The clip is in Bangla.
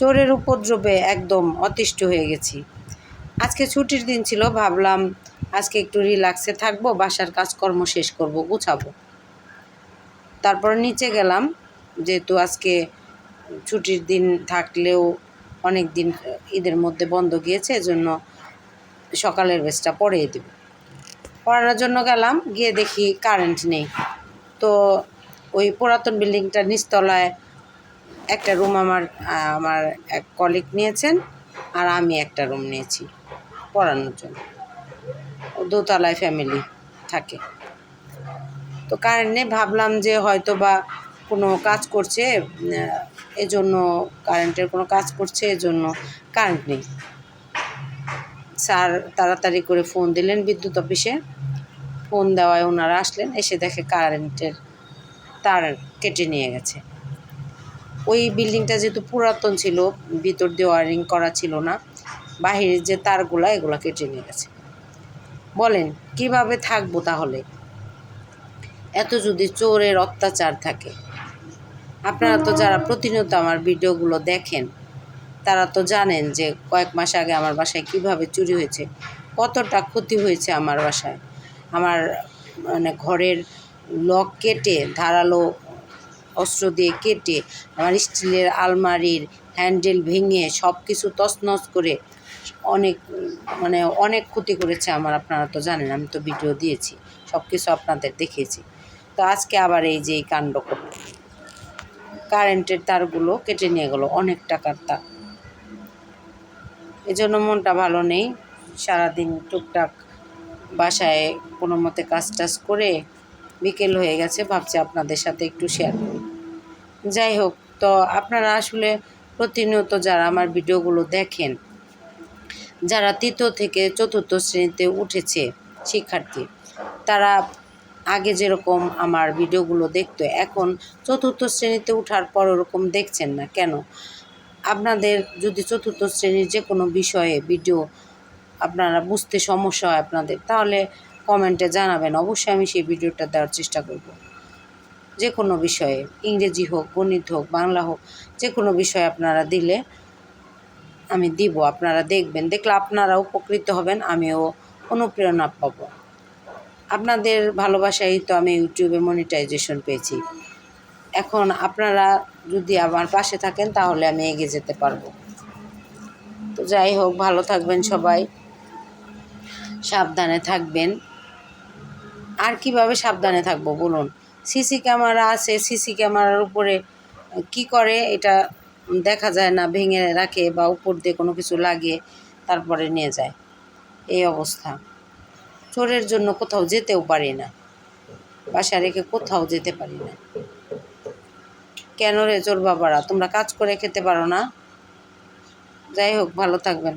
চোরের উপদ্রবে একদম অতিষ্ঠ হয়ে গেছি। আজকে ছুটির দিন ছিল, ভাবলাম আজকে একটু রিল্যাক্সে থাকব, বাসার কাজকর্ম শেষ করব, গুছাবো। তারপর নিচে গেলাম, যেহেতু আজকে ছুটির দিন থাকলেও অনেক দিন ঈদের মধ্যে বন্ধ গিয়েছে, এজন্য সকালের বেসটা পরেই দেব। পড়ানোর জন্য গেলাম, গিয়ে দেখি কারেন্ট নেই। তো ওই পুরাতন বিল্ডিংটার নিচতলায় একটা রুম আমার আমার এক কলিগ নিয়েছেন আর আমি একটা রুম নিয়েছি পড়ানোর জন্য। দোতলায় ফ্যামিলি থাকে। তো কারেন্ট নেই, ভাবলাম যে হয়তো বা কোনো কাজ করছে এজন্য কারেন্টের কোনো কাজ করছে, এজন্য কারেন্ট নেই। স্যার তাড়াতাড়ি করে ফোন দিলেন বিদ্যুৎ অফিসে। ফোন দেওয়ায় ওনারা আসলেন, এসে দেখে কারেন্টের তার কেটে নিয়ে গেছে। ওই বিল্ডিংটা যেহেতু পুরাতন ছিল, ভিতর দিয়ে ওয়ারিং করা ছিল না বাহিরের যে তারগুলা এগুলো কেটে নিয়ে গেছে। বলেন, কীভাবে থাকব তাহলে? এত যদি চোরের অত্যাচার থাকে। আপনারা তো যারা প্রতিনিয়ত আমার ভিডিওগুলো দেখেন, তারা তো জানেন যে কয়েক মাস আগে আমার বাসায় কীভাবে চুরি হয়েছে, কতটা ক্ষতি হয়েছে আমার বাসায়। আমার মানে ঘরের লক কেটে ধারালো অস্ত্র দিয়ে কেটে আমার স্টিলের আলমারির হ্যান্ডেল ভেঙে সব কিছু তছনছ করে অনেক মানে অনেক ক্ষতি করেছে আমার। আপনারা তো জানেন, আমি তো ভিডিও দিয়েছি সব কিছু আপনাদের দেখিয়েছি। তো আজকে আবার এই যে এই কাণ্ড করল কারেন্টের তারগুলো কেটে নিয়ে গেলো, অনেক টাকার তার। এজন্য মনটা ভালো নেই, সারাদিন টুকটাক বাসায় কোনো মতে কাজ টাজ করে বিকেল হয়ে গেছে, ভাবছি আপনাদের সাথে একটু শেয়ার করি যাই হোক, তো আপনারা আসলে প্রতিনিয়ত যারা আমার ভিডিওগুলো দেখেন, যারা তৃতীয় থেকে চতুর্থ শ্রেণীতে উঠেছে শিক্ষার্থী, তারা আগে যেরকম আমার ভিডিওগুলো দেখতো, এখন চতুর্থ শ্রেণীতে ওঠার পর ওরকম দেখছেন না। কেন? আপনাদের যদি চতুর্থ শ্রেণির যে কোনো বিষয়ে ভিডিও আপনারা বুঝতে সমস্যা হয় আপনাদের, তাহলে কমেন্টে জানাবেন। অবশ্যই আমি সেই ভিডিওটা দেওয়ার চেষ্টা করব। যে কোনো বিষয়ে, ইংরেজি হোক, গণিত হোক, বাংলা হোক, যে কোনো বিষয়ে আপনারা দিলে আমি দিব, আপনারা দেখবেন। দেখলে আপনারা উপকৃত হবেন, আমিও অনুপ্রেরণা পাব। আপনাদের ভালোবাসায় তো আমি ইউটিউবে মনিটাইজেশন পেয়েছি। এখন আপনারা যদি আমার পাশে থাকেন, তাহলে আমি এগিয়ে যেতে পারব। তো যাই হোক, ভালো থাকবেন সবাই। সাবধানে থাকবেন। আর কীভাবে সাবধানে থাকব বলুন? সিসি ক্যামেরা আছে, সিসি ক্যামেরার উপরে কি করে এটা দেখা যায় না, ভেঙে রাখে বা উপর দিয়ে কোনো কিছু লাগিয়ে তারপরে নিয়ে যায়। এই অবস্থা। চোরের জন্য কোথাও যেতেও পারি না। বাসা রেখে কোথাও যেতে পারি না। কেন রে চোর বাবারা, তোমরা কাজ করে খেতে পারো না? যাই হোক, ভালো থাকবেন।